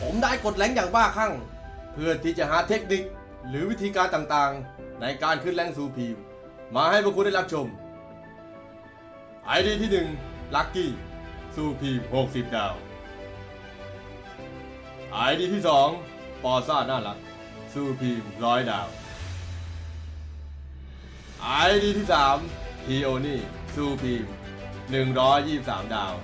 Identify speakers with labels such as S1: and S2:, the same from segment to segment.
S1: ผมได้กดแรงอย่างบ้าคลั่ง เพื่อที่จะหาเทคนิคหรือวิธีการต่างๆ ในการขึ้นแรงสู่พีม มาให้พวกคุณได้รับชม ไอดีที่1ลัคกี้สู่พีม 60 ดาว ไอดีที่ 2 ปอซ่าน่ารัก สู่พีม 100 ดาว ไอดีที่ 3 ทีโอนี่สู่พีม 123 ดาว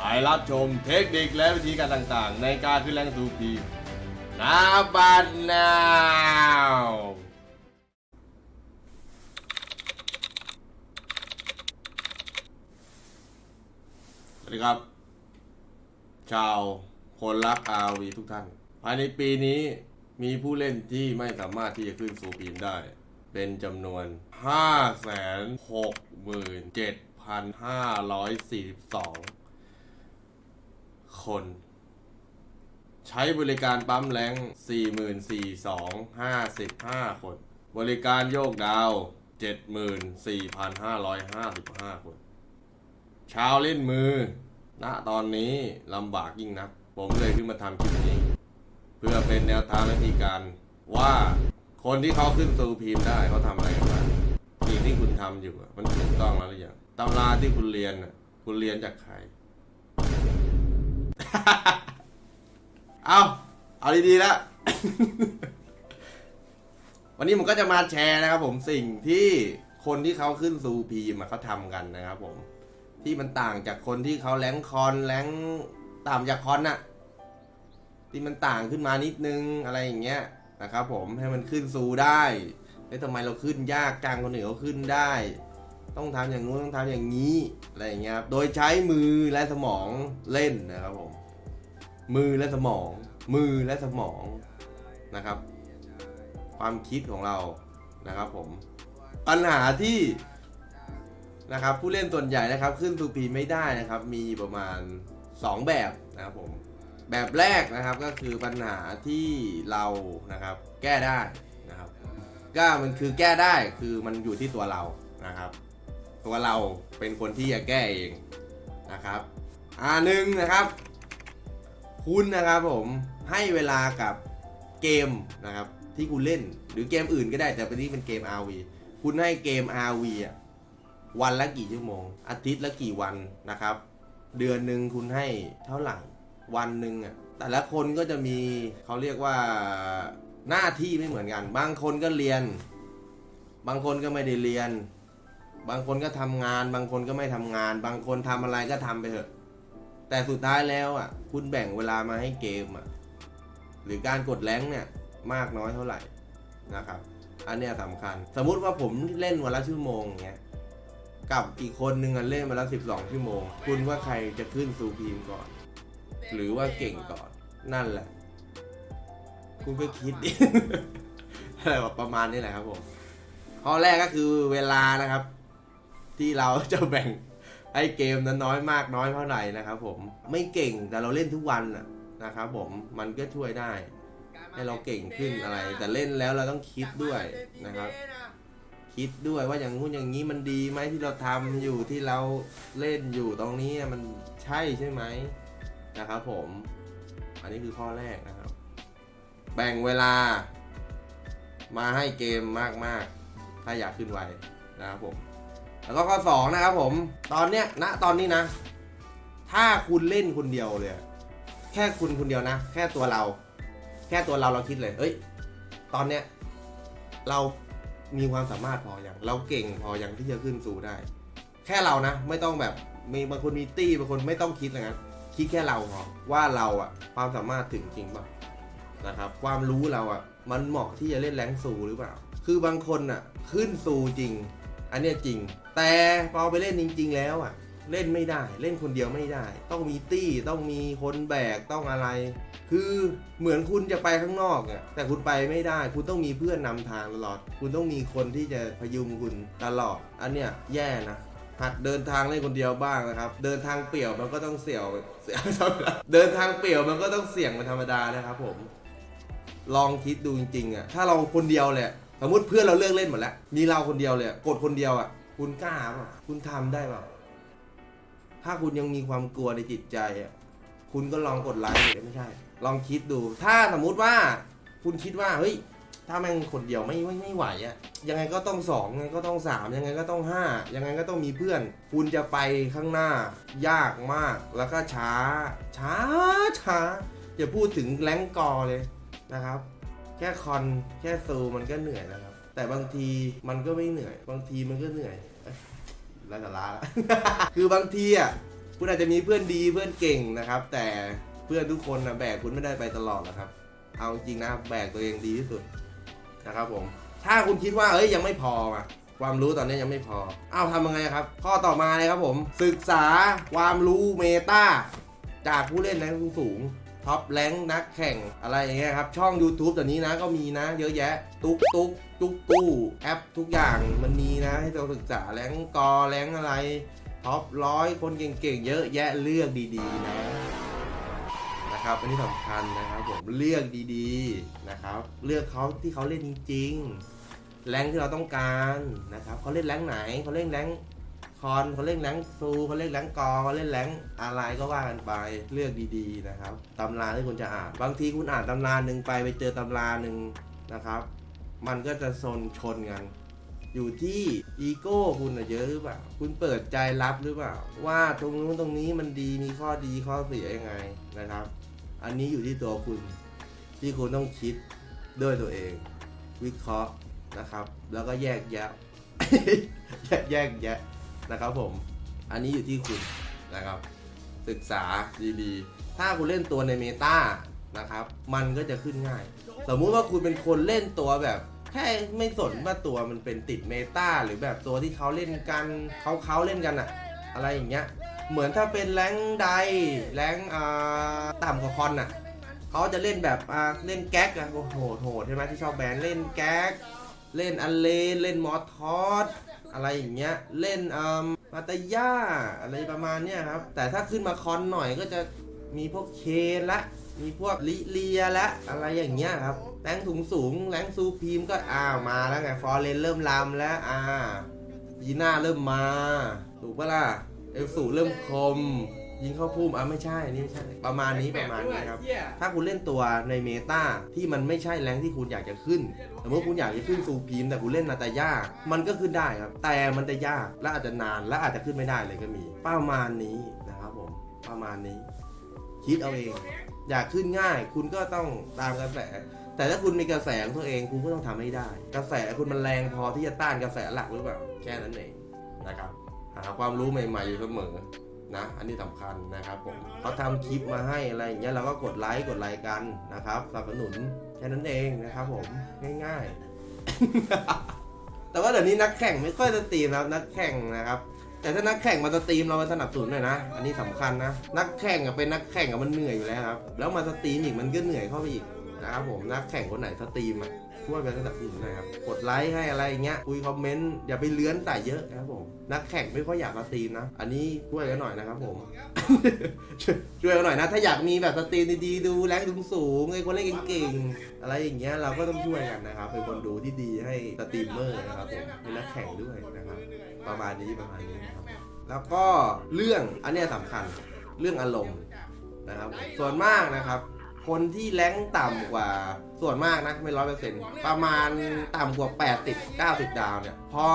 S1: ไปรับชมเทคนิคและวิธีการต่างๆ ในการขึ้นแรงสู่พีมนาบันนาวสวัสดีครับ ชาวคนรัก RV ทุกท่าน ภายในปีนี้มีผู้เล่นที่ไม่สามารถที่จะขึ้นสู่พีมได้ เป็นจำนวน 567,542 คน ใช้บริการปั๊มแรง44,255 คน บริการโยกดาว 74,555 คน ชาวเล่นมือ ณ ตอนนี้ลำบากยิ่งนัก ผมเลยขึ้นมาทำคลิปนี้ เพื่อเป็นแนวทางวิธีการว่าคนที่เขาขึ้นสู่พีมได้เขาทำอะไรกันบ้างสิ่งที่คุณทำอยู่มันถูกต้องแล้วหรือยังตำราที่คุณเรียนคุณเรียนจากใคร เอาเอาดีๆแล้ว วันนี้ผมก็จะมาแชร์นะครับผมสิ่งที่คนที่เขาขึ้นสู่พีมอะเขาทำกันนะครับผม ที่มันต่างจากคนที่เขาแรงคอนแรงต่ำจากคอนน่ะ ที่มันต่างขึ้นมานิดนึงอะไรอย่างเงี้ยนะครับผมให้มันขึ้นสู่ได้เอ้ยทำไมเราขึ้นยากจังคนอื่นเขาขึ้นได้ ต้องทำอย่างนู้นต้องทำอย่างนี้อะไรอย่างเงี้ยครับโดยใช้มือและสมองเล่นนะครับผม มือและสมอง มือและสมองนะครับ ความคิดของเรานะครับผมปัญหาที่นะครับ ผู้เล่นส่วนใหญ่นะครับ ขึ้นทูพีไม่ได้นะครับ มีประมาณ 2 แบบนะครับผมแบบแรกนะครับก็คือปัญหาที่เรานะครับ แก้ได้นะครับก็มันคือแก้ได้คือมันอยู่ที่ตัวเรานะครับ ตัวเราเป็นคนที่จะแก้เองนะครับอ่าหนึ่งนะครับ คุณนะครับผมให้เวลากับเกมนะครับที่คุณเล่นหรือเกมอื่นก็ได้แต่เป็นที่เป็นเกม RV คุณให้เกม RV อะวันละกี่ชั่วโมง อาทิตย์ละกี่วันนะครับ เดือนหนึ่งคุณให้เท่าไหร่วันหนึ่งอะแต่ละคนก็จะมีเขาเรียกว่าหน้าที่ไม่เหมือนกัน บางคนก็เรียน บางคนก็ไม่ได้เรียน บางคนก็ทำงาน บางคนก็ไม่ทำงาน บางคนทำอะไรก็ทำไปเถอะ แต่สุดท้ายแล้วอะ คุณแบ่งเวลามาให้เกมอะ หรือการกดแรงเนี่ยมากน้อยเท่าไหร่นะครับ อันเนี้ยสำคัญ สมมุติว่าผมเล่นวันละชั่วโมงเงี้ยกับอีกคนนึงอะเล่นมาแล้วสิบสองชั่วโมง คุณว่าใครจะขึ้นสู่พีมก่อน หรือว่าเก่งก่อนนั่นแหละ คุณก็คิดดิอะไรประมาณนี้แหละครับผมข้อแรกก็คือเวลานะครับ ที่เราจะแบ่ง ให้เกมนั้นน้อยมากน้อยเท่าไหร่นะครับผมไม่เก่งแต่เราเล่นทุกวันน่ะนะครับผมมันก็ช่วยได้ ให้เราเก่งขึ้นอะไร แต่เล่นแล้วเราต้องคิดด้วยนะครับ คิดด้วยว่าอย่างงู้นอย่างนี้มันดีไหมที่เราทำอยู่ที่เราเล่นอยู่ตรงนี้มันใช่ใช่ไหมนะครับผม อันนี้คือข้อแรกนะครับ แบ่งเวลา มาให้เกมมากๆ ถ้าอยากขึ้นไวนะครับผม แล้วก็ข้อสองนะครับผม ตอนเนี้ยณตอนนี้นะ ถ้าคุณเล่นคนเดียวเลยแค่คุณคนเดียวนะ แค่ตัวเรา แค่ตัวเราเราคิดเลย เอ้ย ตอนเนี้ยเรามีความสามารถพออย่าง เราเก่งพออย่างที่จะขึ้นสู่ได้ แค่เรานะ ไม่ต้องแบบมีบางคนมีตี้บางคนไม่ต้องคิดอะไรนั้นคิดแค่เราพอว่าเราอะความสามารถถึงจริงป่ะนะครับ ความรู้เราอะมันเหมาะที่จะเล่นแรงสูหรือเปล่า คือบางคนอะขึ้นสู่จริง อันเนี้ยจริง แต่พอไปเล่นจริง ๆ แล้วอะ เล่นไม่ได้ เล่นคนเดียวไม่ได้ ต้องมีตี้ต้องมีคนแบกต้องอะไร คือเหมือนคุณจะไปข้างนอกอะแต่คุณไปไม่ได้ คุณต้องมีเพื่อนนำทางตลอด คุณต้องมีคนที่จะพยุงคุณตลอด อันเนี้ยแย่นะ หัดเดินทางเล่นคนเดียวบ้างนะครับ เดินทางเปี่ยวมันก็ต้องเสี่ยวเสี่ยวเดินทางเปี่ยวมันก็ต้องเสี่ยงเป็นธรรมดานะครับผม ลองคิดดูจริงๆอะ ถ้าเราคนเดียวเละ สมมติเพื่อนเราเลิกเล่นหมดแล้ว มีเราคนเดียวเลยอะกดคนเดียวอะ คุณกล้าเปล่าคุณทำได้เปล่าถ้าคุณยังมีความกลัวในจิตใจอะ คุณก็ลองกดไลค์ดิไม่ใช่ ลองคิดดู ถ้าสมมุติว่า คุณคิดว่า เฮ้ย ถ้าแม่งคนเดียวไม่ไม่ไม่ไหวอะยังไงก็ต้องสองยังไงก็ต้องสามยังไงก็ต้องห้ายังไงก็ต้องมีเพื่อน คุณจะไปข้างหน้ายากมาก แล้วก็ช้า ช้าช้าอย่าพูดถึงแรงกอเลยนะครับ แค่คอนแค่ซูมันก็เหนื่อยแล้วครับ แต่บางทีมันก็ไม่เหนื่อย บางทีมันก็เหนื่อยแล้วแต่ละละคือบางทีอะคุณอาจจะมีเพื่อนดีเพื่อนเก่งนะครับ แต่เพื่อนทุกคนนะแบกคุณไม่ได้ไปตลอดหรอกครับ เอาจริงนะแบกตัวเองดีที่สุดนะครับผม ถ้าคุณคิดว่าเอ้ยยังไม่พออะความรู้ตอนนี้ยังไม่พอ อ้าวทำยังไงครับ ข้อต่อมาเลยครับผม ศึกษาความรู้เมตาจากผู้เล่นแรงสูง ท็อปแรงนักแข่งอะไรอย่างเงี้ยครับช่อง YouTube ตอนนี้นะก็มีนะ เยอะแยะ ตุ๊กตุ๊กตุ๊กตู้แอปทุกอย่างมันมีนะให้เราศึกษาแรงกอแรงอะไรท็อปร้อยคนเก่งๆเยอะแยะเลือกดีๆนะนะครับอันนี้สำคัญนะครับผมเลือกดีๆนะครับเลือกเขาที่เขาเล่นจริงๆแรงที่เราต้องการนะครับเขาเล่นแรงไหนเขาเล่นแรง คอนเขาเล่นแรงซูเขาเล่นแรงกอเขาเล่นแรงอะไรก็ว่ากันไปเลือกดีๆนะครับตำราที่คุณจะอ่านบางทีคุณอ่านตำราหนึ่งไปไปเจอตำราหนึ่งนะครับ มันก็จะชนชนกันอยู่ที่อีโก้คุณอะเยอะหรือเปล่า คุณเปิดใจรับหรือเปล่า ว่าตรงนู้นตรงนี้มันดีมีข้อดีข้อเสียยังไงนะครับ อันนี้อยู่ที่ตัวคุณที่คุณต้องคิดด้วยตัวเอง วิเคราะห์นะครับ แล้วก็แยกแยะ แยกแยกแยะ นะครับผม อันนี้อยู่ที่คุณนะครับ ศึกษาดีๆ ถ้าคุณเล่นตัวในเมตานะครับ มันก็จะขึ้นง่าย สมมุติว่าคุณเป็นคนเล่นตัวแบบแค่ไม่สนว่าตัวมันเป็นติดเมตาหรือแบบตัวที่เขาเล่นกันเขาเขาเล่นกันอะอะไรอย่างเงี้ย เหมือนถ้าเป็นแรงค์ใดแรงค์อ่าต่ำกว่าคอนอะเขาจะเล่นแบบอ่าเล่นแก๊กอะโอ้โหโหดใช่ไหมที่ชอบแบนเล่นแก๊ก เล่นอันเลนเล่นมอสทอส อะไรอย่างเงี้ยเล่นอ่ามาตาย่าอะไรประมาณเนี้ยครับ แต่ถ้าขึ้นมาคอนหน่อยก็จะมีพวกเคนละ มีพวกลิเลียและอะไรอย่างเงี้ยครับแรงถุงสูงแรงซูพีมก็อ้าวมาแล้วไงฟอร์เรนเริ่มลามแล้วอ่ายีน่าเริ่มมา ถูกปะล่ะเอลสูเริ่มคม ยิงเข้าพุ่มอะไม่ใช่นี่ไม่ใช่ ประมาณนี้ประมาณนี้ครับ ถ้าคุณเล่นตัวในเมตาที่มันไม่ใช่แรงที่คุณอยากจะขึ้นสมมติคุณอยากจะขึ้นซูพีมแต่คุณเล่นนาตาย่ามันก็ขึ้นได้ครับ แต่มันจะยาก และอาจจะนาน และอาจจะขึ้นไม่ได้เลยก็มี ประมาณนี้นะครับผม ประมาณนี้ คิดเอาเอง อยากขึ้นง่าย คุณก็ต้องตามกระแส แต่ถ้าคุณมีกระแสของตัวเอง คุณก็ต้องทำให้ได้ กระแสคุณมันแรงพอที่จะต้านกระแสหลักหรือเปล่า แค่นั้นเองนะครับ หาความรู้ใหม่ๆอยู่เสมอ นะอันนี้สำคัญนะครับผมเขาทำคลิปมาให้อะไรอย่างเงี้ยเราก็กดไลค์กดไลค์กันนะครับสนับสนุนแค่นั้นเองนะครับผมง่ายๆ แต่ว่าเดี๋ยวนี้นักแข่งไม่ค่อยจะตีมแล้วนักแข่งนะครับแต่ถ้านักแข่งมาสตรีมเรามาสนับสนุนหน่อยนะ อันนี้สำคัญนะ นักแข่งอะเป็นนักแข่งอะมันเหนื่อยอยู่แล้วครับ แล้วมาสตรีมอีกมันก็เหนื่อยเข้าไปอีกนะครับผม นักแข่งคนไหนสตรีมอะ ช่วยไปสนับสนุนหน่อยครับ กดไลค์ให้อะไรเงี้ย คุยคอมเมนต์ อย่าไปเลื้อนแต่เยอะนะครับผม นักแข่งไม่ค่อยอยากสตรีมนะ อันนี้ช่วยกันหน่อยนะครับผมช่วยช่วยกันหน่อยนะ ถ้าอยากมีแบบสตรีมดีๆ ดูแรงสูงๆไอ้คนเล่นเก่งๆ อะไรอย่างเงี้ย เราก็ต้องช่วยกันนะครับ เป็นคนดูที่ดีให้สตรีมเมอร์นะครับผม เป็นนักแข่งด้วยนะครับ ประมาณนี้ประมาณนี้นะครับ แล้วก็เรื่อง อันเนี้ยสำคัญ เรื่องอารมณ์นะครับ ส่วนมากนะครับ คนที่แรงต่ำกว่าส่วนมากนะไม่ร้อยเปอร์เซ็นต์ประมาณต่ำกว่า 80 90 ดาวเนี่ย พอ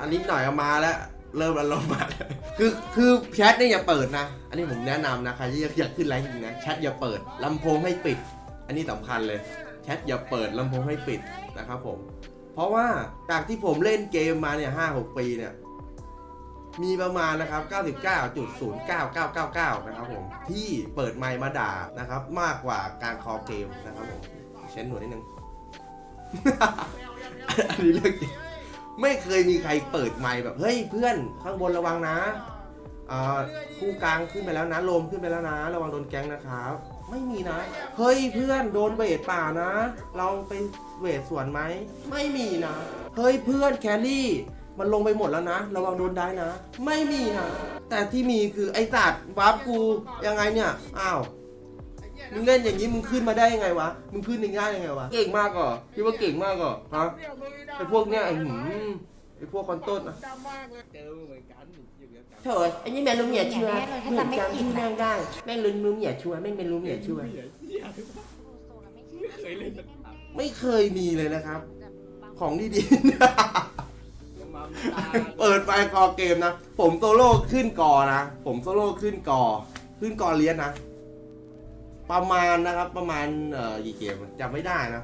S1: อันนี้หน่อยเอามาแล้ว เริ่มอารมณ์มาแล้วคือคือแชทเนี่ยอย่าเปิดนะ อันนี้ผมแนะนำนะใครที่อยากขึ้นแรงค์จริงนะแชทอย่าเปิดลำโพงให้ปิด อันนี้สำคัญเลยแชทอย่าเปิดลำโพงให้ปิดนะครับผม เพราะว่าจากที่ผมเล่นเกมมาเนี่ยห้าหกปีเนี่ย มีประมาณนะครับ 99.09999 นะครับผม ที่เปิดไมค์มาด่านะครับ มากกว่าการคอเกมนะครับผมเช้นหนวดนิดนึง อันนี้เรื่องจริงไม่เคยมีใครเปิดไมค์แบบ เฮ้ยเพื่อนข้างบนระวังนะอ่าคู่กลางขึ้นไปแล้วนะลมขึ้นไปแล้วนะ ระวังโดนแก๊งนะครับ ไม่มีนะ เฮ้ยเพื่อนโดนเวทป่านะ เราไปเวทสวนไหม ไม่มีนะ เฮ้ยเพื่อนแครี่ มันลงไปหมดแล้วนะ ระวังโดนได้นะ ไม่มีนะ แต่ที่มีคือไอสัตว์วาร์ปกูยังไงเนี่ย อ้าว มึงเล่นอย่างนี้มึงขึ้นมาได้ยังไงวะ มึงขึ้นได้ยังไงวะ เก่งมากก่อคิดว่าเก่งมากก่อฮะไอพวกเนี้ยไอหืมไอพวกคอนต้นอะ
S2: ดำมากเลยเจอเหมือนกันอยู่กันโถไอ้นี่แม่งลุงเหยียดชัวร์
S3: แน่เลยถ้า
S2: เหมือน
S3: จำไม่
S2: จำ
S3: ผิด
S2: ที่
S3: นะ
S2: แม่งได้ แม่งลุงลุงเหยียดชัวร์แม่งเป็นลุงเหยียดชัวร์
S4: เคยเล่น
S1: ไม่เคยมีเลยนะครับ ของดี
S4: มาตา
S1: ๆ เปิดไฟล์คอเกมนะ ผมโซโล่ขึ้นกอนะ ผมโซโล่ขึ้นกอ ขึ้นกอเลียนนะ ประมาณนะครับประมาณเอ่อกี่เกมจำไม่ได้นะ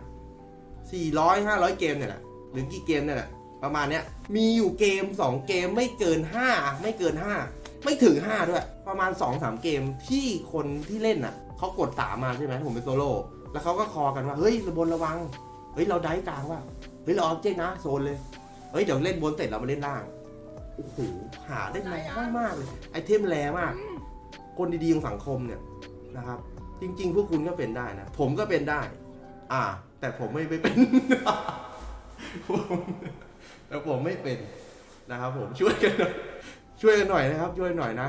S1: สี่ร้อยห้าร้อยเกมเนี่ยแหละหรือกี่เกมเนี่ยแหละประมาณเนี้ยมีอยู่เกมสองเกมไม่เกินห้าไม่เกินห้าไม่ถึงห้าด้วย ประมาณสองสามเกมที่คนที่เล่นอะเขากดสามมาใช่ไหมผมเป็นโซโล่แล้วเขาก็คอกันว่าเฮ้ยระบนระวังเฮ้ยเราได้กลางว่ะเฮ้ยเราออบเจกต์นะโซนเลย เฮ้ยเดี๋ยวเล่นบนเสร็จเรามาเล่นล่างโอ้โหหาได้น้อยมากเลยไอเทมแรมาก คนดีๆของสังคมเนี่ยนะครับ จริง ๆ พวกคุณก็เป็นได้นะ ผมก็เป็นได้ อ่า แต่ผมไม่ไม่เป็นผมแต่ผมไม่เป็นนะครับ ผมช่วยกันหน่อยช่วยกันหน่อยนะครับ ช่วยหน่อยนะ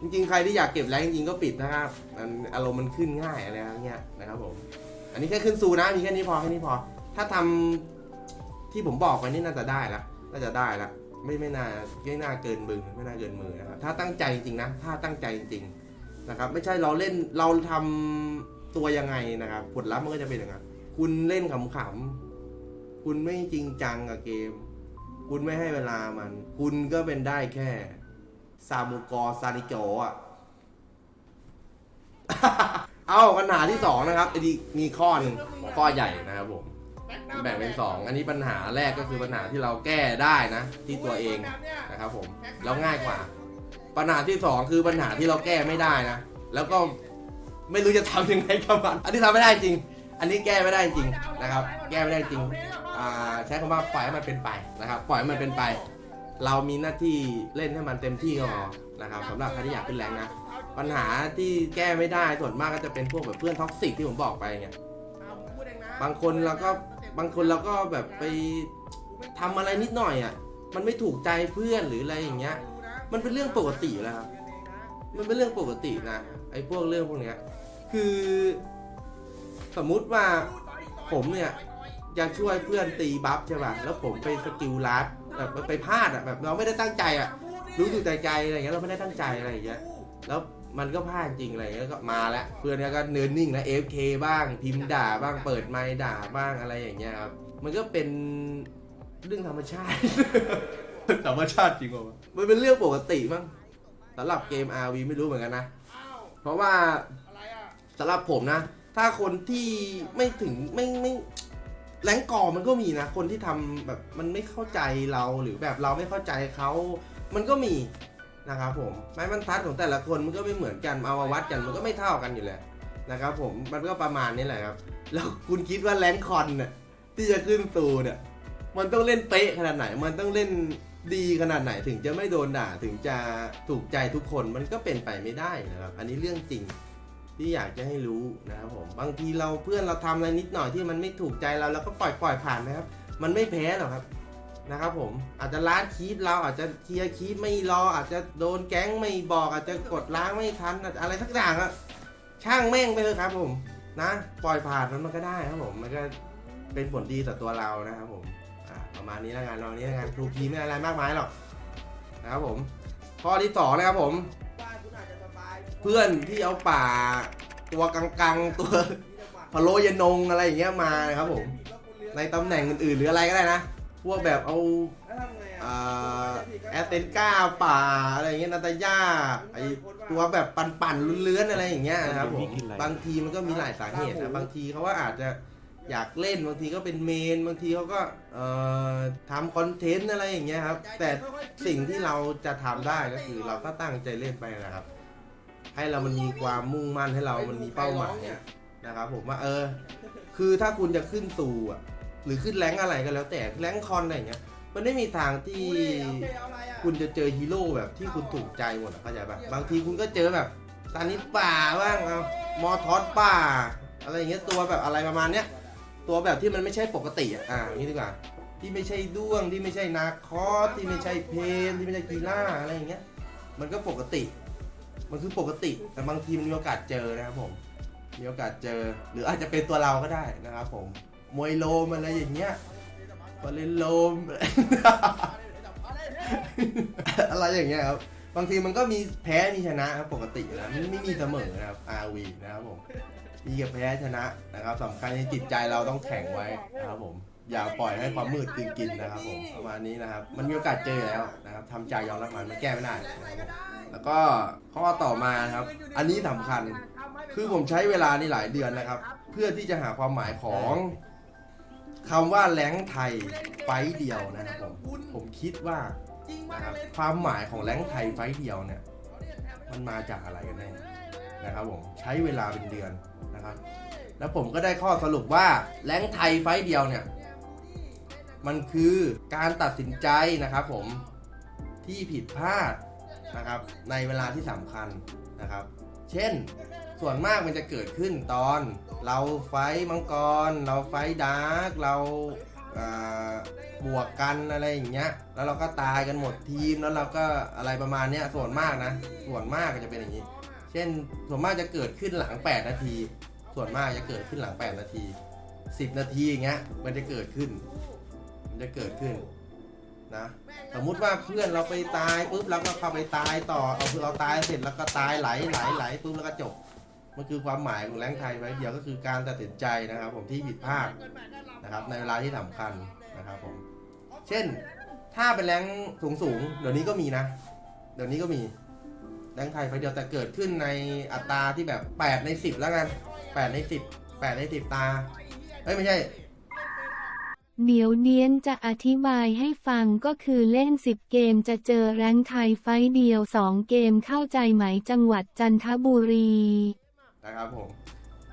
S1: จริงๆใครที่อยากเก็บแรงจริงๆก็ปิดนะครับมันอารมณ์มันขึ้นง่ายอะไรอย่างเงี้ยนะครับผม อันนี้แค่ขึ้นซูนะมีแค่นี้พอแค่นี้พอ ถ้าทำ ที่ผมบอกไปนี่น่าจะได้ละน่าจะได้ละไม่ไม่น่าไม่น่าเกินมือไม่น่าเกินมือนะครับถ้าตั้งใจจริงนะ ถ้าตั้งใจจริงนะครับ ไม่ใช่เราเล่นเราทำตัวยังไงนะครับ ผลลัพธ์มันก็จะเป็นอย่างนั้นคุณเล่นขำๆคุณไม่จริงจังกับเกม คุณไม่ให้เวลามัน คุณก็เป็นได้แค่ซามูกอซานิโจอะเอาปัญหาที่สองนะครับอันนี้มีข้อหนึ่งข้อใหญ่นะครับผม แบ่งเป็นสองอันนี้ปัญหาแรกก็คือปัญหาที่เราแก้ได้นะ ที่ตัวเองนะครับผมแล้วง่ายกว่า ปัญหาที่สองคือปัญหาที่เราแก้ไม่ได้นะ แล้วก็ไม่รู้จะทำยังไงกับมันอันนี้ทำไม่ได้จริง อันนี้แก้ไม่ได้จริงนะครับ แก้ไม่ได้จริงอ่าใช้คำว่าปล่อยให้มันเป็นไปนะครับ ปล่อยให้มันเป็นไป เรามีหน้าที่เล่นให้มันเต็มที่ก็พอนะครับสำหรับใครที่อยากขึ้นแรงนะปัญหาที่แก้ไม่ได้ส่วนมากก็จะเป็นพวกแบบเพื่อนท็อกซิกที่ผมบอกไปไงบางคนเราก็ บางคนเราก็แบบไปทำอะไรนิดหน่อยอะ มันไม่ถูกใจเพื่อนหรืออะไรอย่างเงี้ย มันเป็นเรื่องปกติอยู่แล้วครับมันเป็นเรื่องปกตินะไอ้พวกเรื่องพวกเนี้ย คือ สมมุติว่าผมเนี่ยอยากช่วยเพื่อนตีบัฟใช่ป่ะแล้วผมไปสกิลลัดแบบไปพลาดอะแบบเราไม่ได้ตั้งใจอะรู้อยู่ใจใจอะไรอย่างเงี้ยเราไม่ได้ตั้งใจอะไรอย่างเงี้ยแล้ว มันก็พลาดจริงอะไรอย่างเงี้ยก็มาแล้วเพื่อนก็เนินนิ่งแล้ว AFK บ้างพิมพ์ด่าบ้างเปิดไมค์ด่าบ้างอะไรอย่างเงี้ยครับมันก็เป็นเรื่องธรรมชาติ ธรรมชาติจริงป่าวะมันเป็นเรื่องปกติมั้งสำหรับเกม RV ไม่รู้เหมือนกันนะ เพราะว่าสำหรับผมนะ ถ้าคนที่ไม่ถึงไม่ไม่แรงก่อมันก็มีนะ คนที่ทำแบบมันไม่เข้าใจเราหรือแบบเราไม่เข้าใจเขา มันก็มี นะครับผมไม้บรรทัดของแต่ละคนมันก็ไม่เหมือนกันเอามาวัดกันมันก็ไม่เท่ากันอยู่แล้วนะครับผมมันก็ประมาณนี้แหละครับ แล้วคุณคิดว่าแรงคอนเนี่ยที่จะขึ้นตูเนี่ยมันต้องเล่นเป๊ะขนาดไหน มันต้องเล่นดีขนาดไหนถึงจะไม่โดนด่าถึงจะถูกใจทุกคนมันก็เป็นไปไม่ได้นะครับ อันนี้เรื่องจริงที่อยากจะให้รู้นะครับผมบางทีเราเพื่อนเราทำอะไรนิดหน่อยที่มันไม่ถูกใจเราเราก็ปล่อยปล่อยผ่านนะครับ มันไม่แพ้หรอกครับ นะครับผมอาจจะล้างคีปเราอาจจะเคลียร์คีปไม่รอ อาจจะโดนแก๊งไม่บอก อาจจะกดล้างไม่ทันอะไรสักอย่างอะช่างแม่งไปเลยครับ ผมนะปล่อยผ่านมันมันก็ได้ครับผมมันก็เป็นผลดีต่อตัวเรานะครับผมประมาณนี้แล้วกันประมาณนี้แล้วกันทูพีไม่อะไรมากมายหรอกนะครับผมข้อที่สองนะครับผม เพื่อนที่เอาป่าตัวกังๆตัวพะโลยนงอะไรอย่างเงี้ยมานะครับผมในตำแหน่งอื่นๆหรืออะไรก็ได้นะ พวกแบบเอาอ่าแอตเทนก้าป่าอะไรอย่างเงี้ยนาตาย่าไอตัวแบบปั่นๆเลื้อนๆอะไรอย่างเงี้ยนะครับผมบางทีมันก็มีหลายสาเหตุนะบางทีเขาว่าอาจจะอยากเล่นบางทีก็เป็นเมน บางทีเขาก็เอ่อทำคอนเทนต์อะไรอย่างเงี้ยครับ แต่สิ่งที่เราจะทำได้ก็คือเราก็ตั้งใจเล่นไปนะครับ ให้เรามันมีความมุ่งมั่นให้เรามันมีเป้าหมายอะนะครับ ผมว่าเออ คือถ้าคุณจะขึ้นสู่อะ หรือขึ้นแรงค์อะไรก็แล้วแต่แรงค์คอนอะไรอย่างเงี้ยมันไม่มีทางที่ คุณจะเจอฮีโร่แบบที่คุณถูกใจหมดอะเข้าใจปะบางทีคุณก็เจอแบบซานิสป่าบ้างเอามอทอสป่า อะไรอย่างเงี้ยตัวแบบอะไรประมาณเนี้ยตัวแบบที่มันไม่ใช่ปกติอะอ่าอย่างนี้ดีกว่า ที่ไม่ใช่ด้วงที่ไม่ใช่นาคอสที่ไม่ใช่เพนที่ไม่ใช่กีล่าอะไรอย่างเงี้ยมันก็ปกติ มันคือปกติ แต่บางทีมันมีโอกาสเจอนะครับผมมีโอกาสเจอ หรืออาจจะเป็นตัวเราก็ได้นะครับผม มวยโลมอะไรอย่างเงี้ยบอลเลนโลม อะไรอย่างเงี้ยครับ บางทีมันก็มีแพ้มีชนะครับปกตินะมันไม่มีเสมอนะครับ RV นะครับผมมีกับแพ้ชนะนะครับสำคัญในจิตใจเราต้องแข็งไว้นะครับผม อย่าปล่อยให้ความมืดกินกินนะครับผมประมาณนี้นะครับ มันมีโอกาสเจอแล้วนะครับทำใจยอมรับมันมันแก้ไม่ได้นะครับผมแล้วก็ข้อต่อมานะครับ อันนี้สำคัญ คือผมใช้เวลานี่หลายเดือนนะครับ เพื่อที่จะหาความหมายของ คำว่าแหลงไทยไฟเดียวนะครับผมผมคิดว่านะครับความหมายของแหลงไทยไฟเดียวเนี่ย มันมาจากอะไรกันแน่นะครับผมใช้เวลาเป็นเดือนนะครับ แล้วผมก็ได้ข้อสรุปว่าแหลงไทยไฟเดียวเนี่ย มันคือการตัดสินใจนะครับผมที่ผิดพลาดนะครับในเวลาที่สำคัญนะครับ เช่น ส่วนมากมันจะเกิดขึ้นตอน เราไฟมังกร เราไฟดาร์กเราบวกกันอะไรอย่างเงี้ย แล้วเราก็ตายกันหมดทีม แล้วเราก็อะไรประมาณเนี้ย ส่วนมากนะ ส่วนมากก็จะเป็นอย่างนี้ เช่น ส่วนมากจะเกิดขึ้นหลัง 8 นาที ส่วนมากจะเกิดขึ้นหลัง 8 นาที 10 นาทีอย่างเงี้ย มันจะเกิดขึ้น มันจะเกิดขึ้นนะ สมมุติว่าเพื่อนเราไปตายปุ๊บเราก็เข้าไปตายต่อ เอาเราตายเสร็จแล้วก็ตายไหลไหลไหลปุ๊บแล้วก็จบ มันคือความหมายของแรงไทยไว้เดียวก็คือการตัดสินใจนะครับ ผมที่ผิดพลาดนะครับ ในเวลาที่สำคัญนะครับผม เช่น ถ้าเป็นแรงสูงสูงเดี๋ยวนี้ก็มีนะ เดี๋ยวนี้ก็มีแรงไทยไฟเดียวแต่เกิดขึ้นในอัตราที่แบบ 8 ใน 10 แล้วกัน 8 ใน 10 8 ใน 10 ตาเอ้ย ไม่ใช่
S3: เดี๋ยวเนียนจะอธิบายให้ฟังก็คือเล่น 10 เกมจะเจอแรงไทยไฟเดียว 2 เกมเข้าใจไหมจังหวัดจันทบุรี
S1: นะครับผม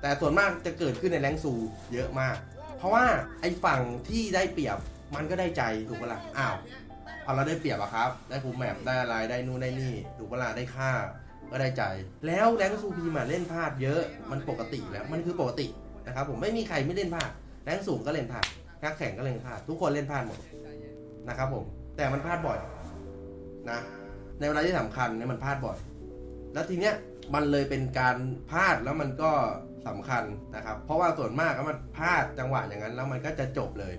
S1: แต่ส่วนมากจะเกิดขึ้นในแรงซูเยอะมาก เพราะว่าไอ้ฝั่งที่ได้เปรียบมันก็ได้ใจถูกปะล่ะอ้าวพอเราได้เปรียบอะครับ ได้ภูมิแมปได้อะไรได้นู่นได้นี่ถูกปะล่ะได้ค่าก็ได้ใจ แล้วแรงซูพีมาเล่นพลาดเยอะมันปกติแล้วมันคือปกตินะครับผมไม่มีใครไม่เล่นพลาดแรงสูงก็เล่นพลาดนักแข่งก็เล่นพลาดทุกคนเล่นพลาดหมดนะครับผมแต่มันพลาดบ่อยนะในเวลาที่สำคัญเนี่ยมันพลาดบ่อย แล้วทีเนี้ย มันเลยเป็นการพลาดแล้วมันก็สำคัญนะครับ เพราะว่าส่วนมากแล้วมันพลาดจังหวะอย่างนั้นแล้วมันก็จะจบเลย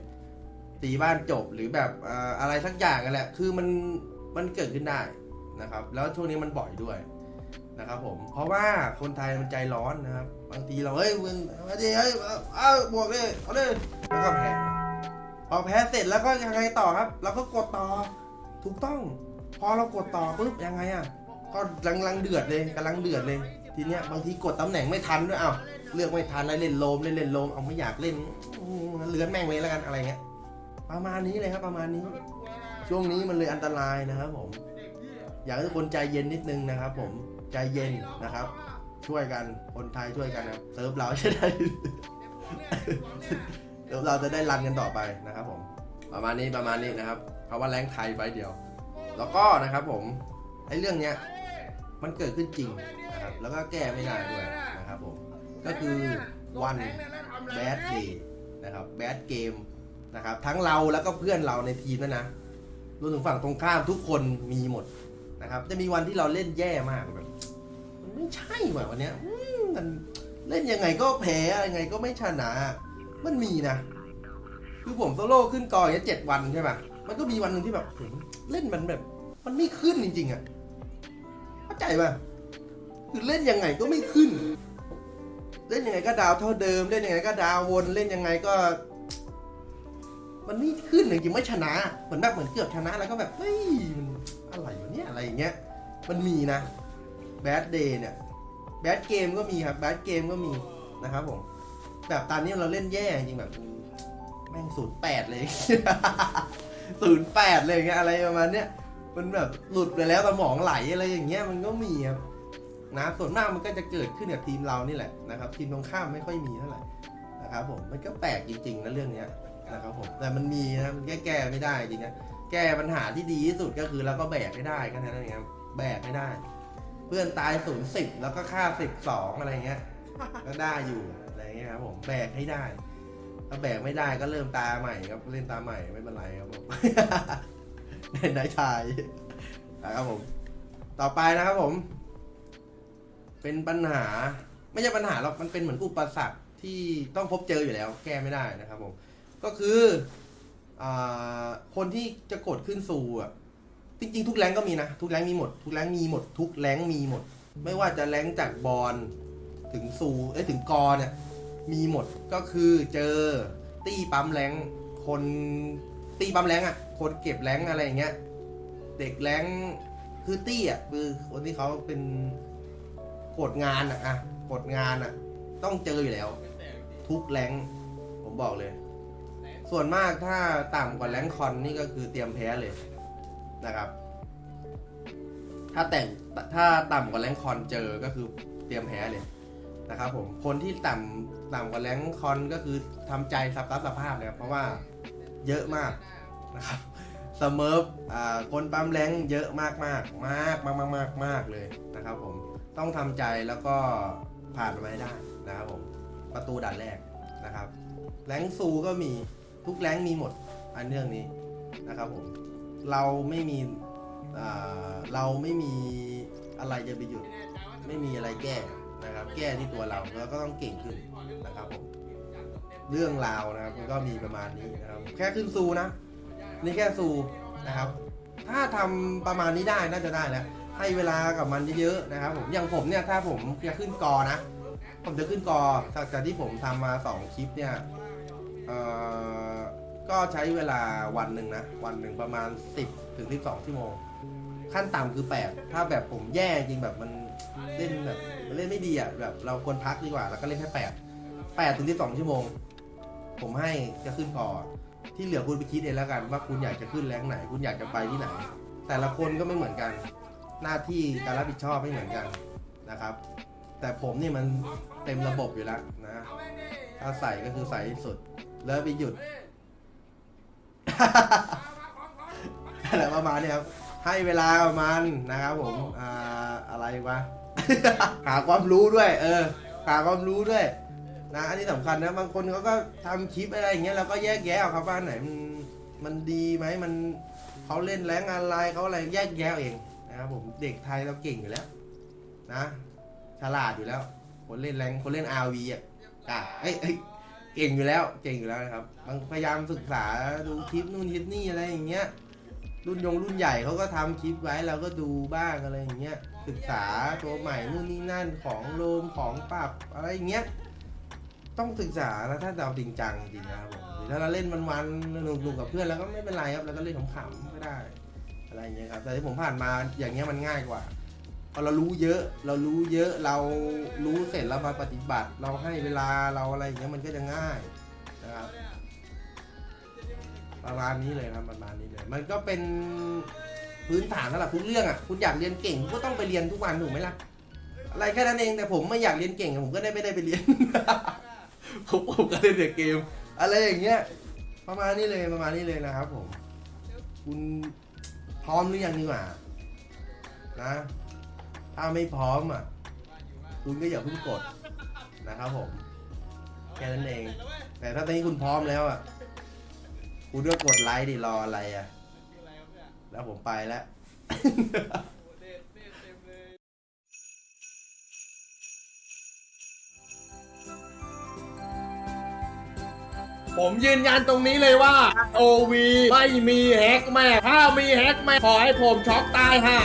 S1: ตีบ้านจบหรือแบบอะไรสักอย่างกันแหละ คือมันมันเกิดขึ้นได้นะครับ แล้วช่วงนี้มันบ่อยด้วยนะครับผม เพราะว่าคนไทยมันใจร้อนนะครับ บางทีเราเฮ้ยมึงมาดิเฮ้ยเอาเอาบวกเลยเอาเลยแล้วก็แพ้พอแพ้เสร็จแล้วก็ยังไงต่อครับ เราก็กดต่อถูกต้อง พอเรากดต่อปุ๊บยังไงอะ ก็กำลังเดือดเลยกำลังเดือดเลย ทีเนี้ยบางทีกดตำแหน่งไม่ทันด้วยอ้าวเลือกไม่ทันแล้วเล่นโลมเล่นเล่นโลมเอาไม่อยากเล่นเลือนแม่งเลยแล้วกันอะไรเงี้ยประมาณนี้เลยครับประมาณนี้ ช่วงนี้มันเลยอันตรายนะครับผม อยากให้ทุกคนใจเย็นนิดนึงนะครับ ผมใจเย็นนะครับ ช่วยกันคนไทยช่วยกันนะเซิร์ฟเราจะได้เซิร์ฟเราจะได้รันกันต่อไปนะครับ ผม ประมาณนี้ประมาณนี้นะครับเพราะว่าแรงไทยไฟต์เดียว แล้วก็นะครับ ผมไอ้เรื่องเนี้ย มันเกิดขึ้นจริงนะครับแล้วก็แก้ไม่ได้ด้วยนะครับผมก็คือวันแบดเดย์นะครับแบดเกมนะครับทั้งเราแล้วก็เพื่อนเราในทีมนะนะรวมถึงฝั่งตรงข้ามทุกคนมีหมดนะครับ จะมีวันที่เราเล่นแย่มากแบบมันไม่ใช่ว่ะวันเนี้ยมันเล่นยังไงก็แพ้ยังไงก็ไม่ชนะ มันมีนะ คือผมโซโล่ขึ้นกออย่างเงี้ยเจ็ดวันใช่ป่ะมันก็มีวันหนึ่งที่แบบเล่นมันแบบ มันไม่ขึ้นจริงๆอะ เข้าใจป่ะคือเล่นยังไงก็ไม่ขึ้น เล่นยังไงก็ดาวเท่าเดิม เล่นยังไงก็ดาววนเล่นยังไงก็ มันไม่ขึ้นจริงไม่ชนะเหมือนแบบเหมือนเกือบชนะแล้วก็แบบเฮ้ยมันอะไรวะเนี่ยอะไรอย่างเงี้ย มันมีนะแบดเดย์เนี่ยแบดเกมก็มีครับแบดเกมก็มีนะครับผมแบบตอนนี้เราเล่นแย่จริงแบบแม่งศูนย์แปดเลยศูนย์แปดเลยอย่างเงี้ยอะไรประมาณเนี้ย มันแบบหลุดไปแล้วสมองไหลอะไรอย่างเงี้ยมันก็มีครับนะส่วนมากมันก็จะเกิดขึ้นกับทีมเรานี่แหละนะครับ ทีมตรงข้ามไม่ค่อยมีเท่าไหร่นะครับผมมันก็แปลกจริงๆนะเรื่องเนี้ยนะครับผมแต่มันมีนะมันแก้แก้ไม่ได้จริงนะแก้ปัญหาที่ดีที่สุดก็คือเราก็แบกไม่ได้แค่นั้นเองครับแบกไม่ได้ เพื่อนตายศูนย์สิบแล้วก็ฆ่าสิบสองอะไรเงี้ยก็ได้อยู่อะไรเงี้ยครับผมแบกให้ได้ ถ้าแบกไม่ได้ก็เริ่มตาใหม่ครับเล่นตาใหม่ไม่เป็นไรครับผม นนายชายนะครับผม ต่อไปนะครับผม เป็นปัญหา ไม่ใช่ปัญหาหรอกมันเป็นเหมือนอุปสรรคที่ต้องพบเจออยู่แล้ว แก้ไม่ได้นะครับผม ก็คืออคนที่จะกดขึ้นสู่อะจริงๆ ทุกแรงก็มีนะ ทุกแรงมีหมด ทุกแรงมีหมด ทุกแรงมีหมด ไม่ว่าจะแรงจากบอลถึงซูเอ้ยถึงกอเนี่ยมีหมดก็คือเจอตีปั๊มแรงคนตีปั๊มแรงอะ คนเก็บแรงอะไรอย่างเงี้ย เด็กแรงคือตี้อะคือคนที่เขาเป็นกดงานอะอะกดงานอะ ต้องเจออยู่แล้ว ทุกแรงผมบอกเลย ส่วนมากถ้าต่ำกว่าแรงคอนนี่ก็คือเตรียมแพ้เลยนะครับ ถ้าแต่งถ้าต่ำกว่าแรงคอนเจอก็คือเตรียมแพ้เลยนะครับผมคนที่ต่ำต่ำกว่าแรงคอนก็คือทำใจสับรับสภาพเลยครับเพราะว่าเยอะมาก นะครับสเมิร์ฟอ่าคนปั๊มแรงเยอะมากมากมากมากมากมากมากเลยนะครับผมต้องทำใจแล้วก็ผ่านมาให้ได้นะครับผมประตูด่านแรกนะครับแรงซูก็มีทุกแรงมีหมดอันเรื่องนี้นะครับผมเราไม่มีเราไม่มีอะไรจะไปหยุด ไม่มีอะไรแก้นะครับ แก้ที่ตัวเราแล้วก็ต้องเก่งขึ้นนะครับผมเรื่องราวนะครับมันก็มีประมาณนี้นะครับ แค่ขึ้นซูนะ นี่แค่ซูนะครับ ถ้าทำประมาณนี้ได้น่าจะได้แล้วให้เวลากับมันเยอะๆนะครับ ผมอย่างผมเนี่ยถ้าผมจะขึ้นกอนะ ผมจะขึ้นกอจากที่ผมทำมาสองคลิปเนี่ยเอ่อก็ใช้เวลาวันหนึ่งนะ วันหนึ่งประมาณ 10ถึง12 ชั่วโมง ขั้นต่ำคือ 8 ถ้าแบบผมแย่จริงแบบมันเล่นแบบเล่นไม่ดีอะแบบเราควรพักดีกว่า แล้วก็เล่นแค่8 8ถึง12 ชั่วโมง ผมให้จะขึ้นกอ ที่เหลือคุณไปคิดเองแล้วกัน ว่าคุณอยากจะขึ้นแรงไหน คุณอยากจะไปที่ไหน แต่ละคนก็ไม่เหมือนกัน หน้าที่การรับผิดชอบไม่เหมือนกันนะครับ แต่ผมนี่มันเต็มระบบอยู่แล้วนะ ถ้าใส่ก็คือใส่ที่สุด แล้วไปหยุดอะไรประมาณนี้ครับให้เวลาประมาณนะครับผมอ่าอะไรวะ หาความรู้ด้วย เออ หาความรู้ด้วย นะอันนี้สำคัญนะบางคนเขาก็ทำคลิปอะไรอย่างเงี้ยเราก็แยกแยะเอาครับว่านไหนมันมันดีไหมมันเขาเล่นแรงอะไรเขาอะไรแยกแยะเองนะครับผมเด็กไทยเราเก่งอยู่แล้ว นะฉลาดอยู่แล้ว คนเล่นแรงคนเล่น RV อะอะเอ้เอ้ยเก่งอยู่แล้วเก่งอยู่แล้วนะครับบางพยายามศึกษาดูคลิปนู่นคลิปนี่อะไรอย่างเงี้ยรุ่นยงรุ่นใหญ่เขาก็ทำคลิปไว้เราก็ดูบ้างอะไรอย่างเงี้ยศึกษาตัวใหม่นู่นนี่นั่นของโลมของปรับอะไรอย่างเงี้ย ต้องศึกษาแล้วถ้าเราจริงจังจริงนะครับผมหรือถ้าเราเล่นวันๆหนุกๆกับเพื่อนแล้วก็ไม่เป็นไรครับเราก็เล่นขำๆก็ได้ อะไรอย่างเงี้ยครับ แต่ที่ผมผ่านมาอย่างเงี้ยมันง่ายกว่าพอเรารู้เยอะ เรารู้เยอะเรารู้เสร็จเรามาปฏิบัติ เราให้เวลาเราอะไรอย่างเงี้ยมันก็จะง่ายนะครับประมาณนี้เลยครับประมาณนี้เลย มันก็เป็นพื้นฐานสำหรับทุกเรื่องอะคุณอยากเรียนเก่งคุณก็ต้องไปเรียนทุกวันถูกไหมล่ะอะไรแค่นั้นเองแต่ผมไม่อยากเรียนเก่งอะผมก็ได้ไม่ได้ไปเรียน ผมผมก็เล่นแต่เกม อะไรอย่างเงี้ย ประมาณนี้เลยประมาณนี้เลยนะครับผม คุณพร้อมหรือยังดีกว่านะ ถ้าไม่พร้อมอะ คุณก็อย่าเพิ่งกดนะครับผม แค่นั้นเอง แต่ถ้าตอนนี้คุณพร้อมแล้วอะ คุณก็กดไลค์ดิรออะไรอะ แล้วผมไปแล้ว
S4: ผมยืนยันตรงนี้เลยว่า OV ไม่มีแฮกแม่ ถ้ามีแฮกแม่ขอให้ผมช็อกตายฮะ